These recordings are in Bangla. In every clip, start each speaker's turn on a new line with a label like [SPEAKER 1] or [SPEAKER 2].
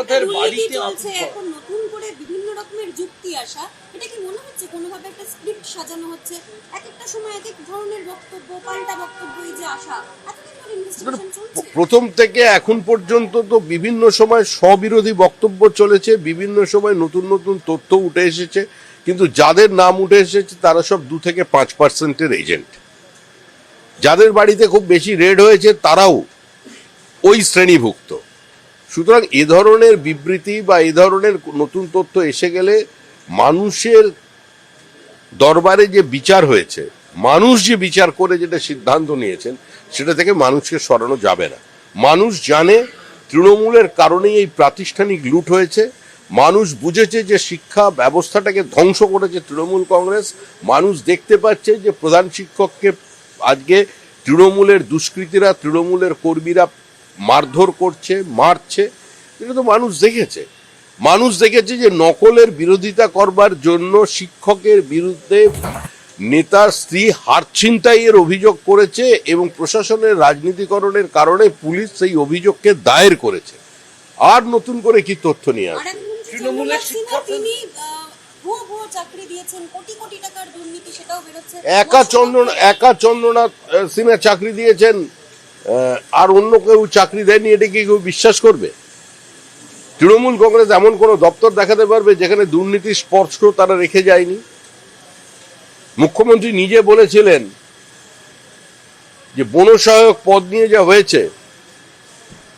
[SPEAKER 1] বন্দ্যোপাধ্যায়ের বাড়িতে
[SPEAKER 2] চলছে এখন নতুন করে বিভিন্ন রকমের যুক্তি আসা এটা কি মনে হচ্ছে কোনোভাবে একটা স্ক্রিপ্ট সাজানো হচ্ছে? এক একটা সময় এক এক ধরনের বক্তব্য পাল্টা বক্তব্য এই যে আসা চলছে।
[SPEAKER 3] প্রথম থেকে এখন পর্যন্ত তো বিভিন্ন সময় স্ববিরোধী বক্তব্য চলেছে বিভিন্ন সময় নতুন নতুন তথ্য উঠে এসেছে কিন্তু যাদের নাম উঠে এসেছে তারা সব দু থেকে পাঁচ পার্সেন্টের এজেন্ট। যাদের বাড়িতে খুব বেশি রেড হয়েছে তারাও ওই শ্রেণীভুক্ত। সুতরাং এ ধরনের বিবৃতি বা এ ধরনের নতুন তথ্য এসে গেলে মানুষের দরবারে যে বিচার হয়েছে, মানুষ যে বিচার করে যেটা সিদ্ধান্ত নিয়েছেন, সেটা থেকে মানুষকে সরানো যাবে না। মানুষ জানে তৃণমূলের কারণেই এই প্রাতিষ্ঠানিক লুট হয়েছে, মানুষ বুঝেছে যে শিক্ষা ব্যবস্থাটাকে ধ্বংস করেছে তৃণমূল কংগ্রেস, মানুষ দেখতে পাচ্ছে যে প্রধান শিক্ষককে আজকে তৃণমূলের দুষ্কৃতীরা, তৃণমূলের কর্মীরা মারধর করছে মারছে। এটা তো মানুষ দেখেছে। মানুষ দেখেছে যে নকলের বিরোধিতা করবার জন্য শিক্ষকের বিরুদ্ধে নেতার স্ত্রী হার ছিনতাইয়ের অভিযোগ করেছে এবং প্রশাসনের রাজনীতিকরণের কারণে পুলিশ সেই অভিযোগকে দায়ের করেছে। আর নতুন করে কি তথ্য নিয়ে আসবে?
[SPEAKER 2] এক
[SPEAKER 1] তৃণমূলের
[SPEAKER 2] চন্দ্রনাথ সিনহা
[SPEAKER 1] শিক্ষা-
[SPEAKER 2] তিনি আহ, ভুয়ো ভুয়ো চাকরি দিয়েছেন কোটি কোটি টাকার দুর্নীতি সেটাও বেরোচ্ছে।
[SPEAKER 3] একা চন্দ্র একা চন্দ্রনাথ সিনহা চাকরি দিয়েছেন। আর অন্য কেউ চাকরি দেয়নি, এটা কি কেউ বিশ্বাস করবে? তৃণমূল কংগ্রেস এমন কোন দপ্তর দেখাতে পারবে যেখানে দুর্নীতি স্পর্শ তারা রেখে যায়নি? মুখ্যমন্ত্রী নিজে বলেছিলেন যে বনসহায়ক পদ নিয়ে যা হয়েছে,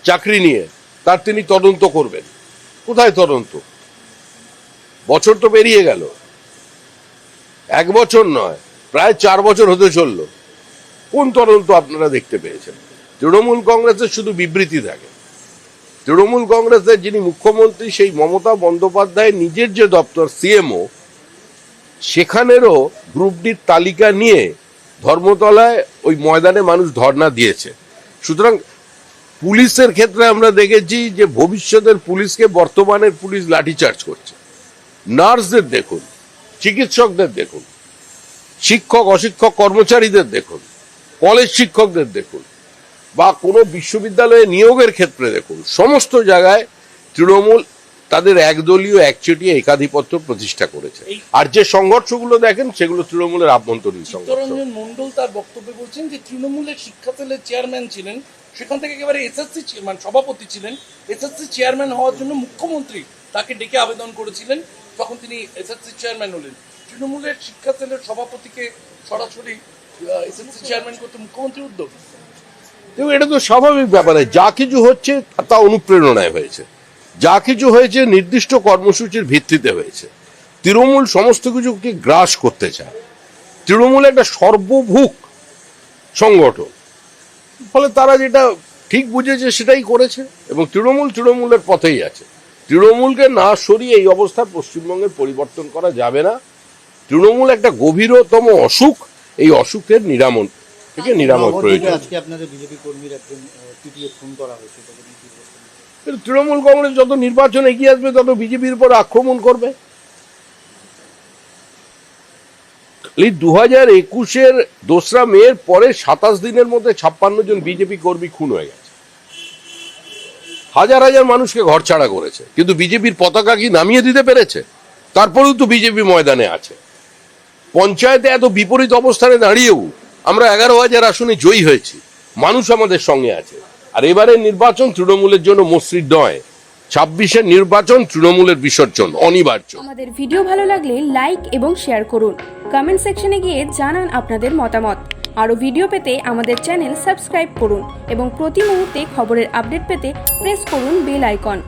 [SPEAKER 3] চাকরি নিয়ে, তার তিনি তদন্ত করবেন। কোথায় তদন্ত? বছর তো পেরিয়ে গেল। এক বছর নয়, প্রায় চার বছর হতে চলল। কোন তদন্ত আপনারা দেখতে পেয়েছেন? তৃণমূল কংগ্রেসের শুধু বিবৃতি থাকে। তৃণমূল কংগ্রেসের যিনি মুখ্যমন্ত্রী, সেই মমতা বন্দ্যোপাধ্যায় নিজের যে দপ্তর, সিএমও, সেখানেরও গ্রুপ ডির তালিকা নিয়ে ধর্মতলায় ওই ময়দানে মানুষ ধর্ণা দিয়েছে। সুতরাং পুলিশের ক্ষেত্রে আমরা দেখেছি যে ভবিষ্যতের পুলিশকে বর্তমানের পুলিশ লাঠিচার্জ করছে। নার্সদের দেখুন, চিকিৎসকদের দেখুন, শিক্ষক, অশিক্ষক কর্মচারীদের দেখুন, কলেজ শিক্ষকদের দেখুন। বা কোনো বিশ্ববিদ্যালয়ে নিয়োগের ক্ষেত্রে দেখুন সমস্ত জায়গায় তৃণমূল তাদের একদলীয় একচেটিয়া একাধিপত্য প্রতিষ্ঠা করেছে। আর যে সংঘর্ষগুলো দেখেন সেগুলো তৃণমূলের আভ্যন্তরীণ সংঘর্ষ।
[SPEAKER 1] মন্ডল তার বক্তব্যে বলছেন যে তৃণমূলের শিক্ষা সেলের চেয়ারম্যান ছিলেন সেখান থেকে একেবারে এসএসসি মানে সভাপতি ছিলেন। এসএসসি চেয়ারম্যান হওয়ার জন্য মুখ্যমন্ত্রী তাকে ডেকে আবেদন করেছিলেন তখন তিনি এসএসসি চেয়ারম্যান হলেন। তৃণমূলের শিক্ষা সেলের সভাপতিকে সরাসরি এসএসসি চেয়ারম্যান করতে মুখ্যমন্ত্রী উদ্যোগ?
[SPEAKER 3] এবং এটা তো স্বাভাবিক ব্যাপারে যা কিছু হচ্ছে, তা অনুপ্রেরণায় হয়েছে। যা কিছু হয়েছে, নির্দিষ্ট কর্মসূচির ভিত্তিতে হয়েছে। তৃণমূল সমস্ত কিছুকে গ্রাস করতে চায়। তৃণমূল একটা সর্বভুক সংগঠন। ফলে তারা যেটা ঠিক বুঝেছে, সেটাই করেছে। এবং তৃণমূল তৃণমূলের পথেই আছে। তৃণমূলকে না সরিয়ে এই অবস্থার পশ্চিমবঙ্গের পরিবর্তন করা যাবে না। তৃণমূল একটা গভীরতম অসুখ। এই অসুখের নিরাময় থেকে নিরাময় প্রয়োজন।
[SPEAKER 4] আজকে আপনাদের বিজেপি কর্মীর একজন পিটিএ খুন করা হয়েছে তাকে নিয়ে কি বলবেন?
[SPEAKER 3] কিন্তু তৃণমূল কংগ্রেস যত নির্বাচন এগিয়ে আসবে তত বিজেপির উপর আক্রমণ করবে। এই দু হাজার একুশের দোসরা মেয়ের পরে সাতাশ দিনের মধ্যে ছাপ্পান্ন জন বিজেপি কর্মী খুন হয়ে গেছে। হাজার হাজার মানুষকে ঘর ছাড়া করেছে। কিন্তু বিজেপির পতাকা কি নামিয়ে দিতে পেরেছে? তারপরেও তো বিজেপি ময়দানে আছে। পঞ্চায়েতে এত বিপরীত অবস্থানে দাঁড়িয়েও আমরা এগারো হাজার আসনে জয়ী হয়েছি। মানুষ আমাদের সঙ্গে আছে। আর এবারের নির্বাচন তৃণমূলের জন্য মসৃণ নয়। ছাব্বিশের নির্বাচন তৃণমূলের বিসর্জন, অনিবার্য।
[SPEAKER 5] আমাদের ভিডিও ভালো লাগলে লাইক এবং শেয়ার করুন। কমেন্ট সেকশনে গিয়ে জানান আপনাদের মতামত। আরও ভিডিও পেতে আমাদের চ্যানেল সাবস্ক্রাইব করুন এবং প্রতি মুহূর্তে খবরের আপডেট পেতে প্রেস করুন বেল আইকন।